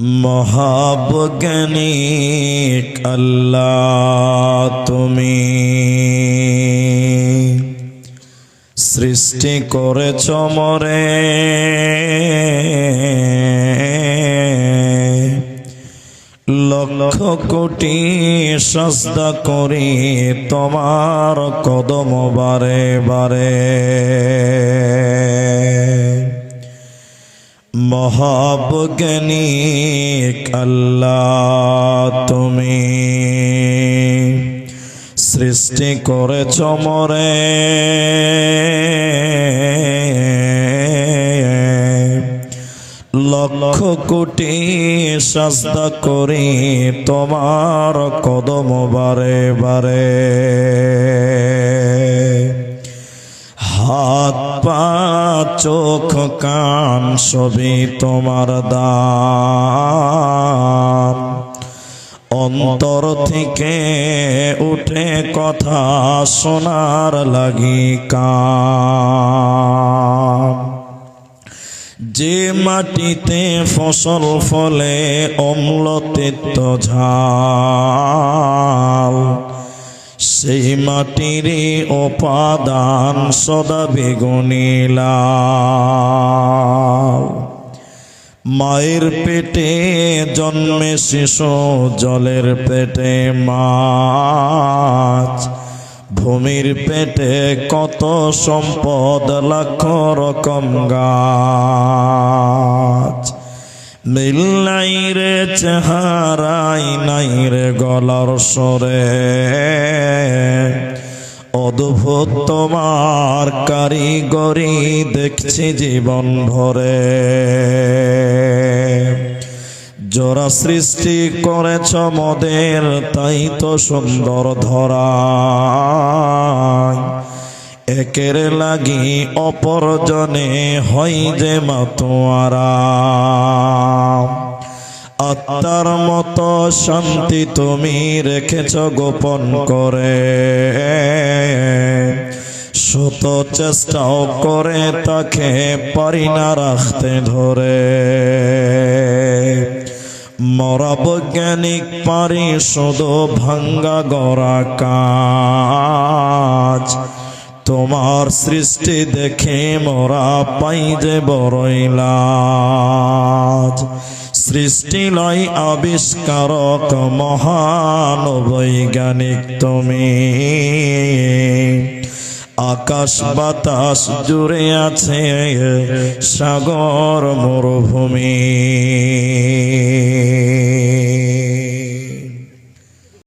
মহাবজ্ঞানিক আল্লাহ তুমি। সৃষ্টি করেছ মরে। লক্ষ কোটি সস্তা করি তোমার কদম বারে বারে। মহাবজ্ঞানিক আল্লাহ তুমি। সৃষ্টি করেছ মরে। লক্ষ কোটি সাজদা করি তোমার কদম বারে বারে। চোখ কান সবই তোমার দান। অন্তর থেকে উঠে কথা শোনার লাগি কান। যে মাটিতে ফসল ফলে অম্লতিত্ব ঝাল। সেই মাটির উপাদান সদা বেগুনিলা মায়ের পেটে জন্মে শিশু, জলের পেটে মাছ। ভূমির পেটে কত সম্পদ, লাখ রকম গাছ। মিল নাই রে চেহারাই নাই রে গলার সরে অদ্ভুত তোমার কারিগরি দেখছি জীবন ভরে। জোড়া সৃষ্টি করেছ মদের, তাই তো সুন্দর ধরা। একের লাগি অপরজনে হই যে মাতোয়ারা। আত্মার মতো শান্তি তুমি রেখেছ গোপন করে। শত চেষ্টাও করে তাকে পারি না রাখতে ধরে। মরা বৈজ্ঞানিক পারি শুধু ভাঙ্গা গড়া কাজ। তোমার সৃষ্টি দেখে মোরা পাই যে বড়ইলাজ সৃষ্টি লয় আবিষ্কারক মহান বৈজ্ঞানিক তুমি। আকাশ বাতাস জুড়ে আছে সাগর মরুভূমি।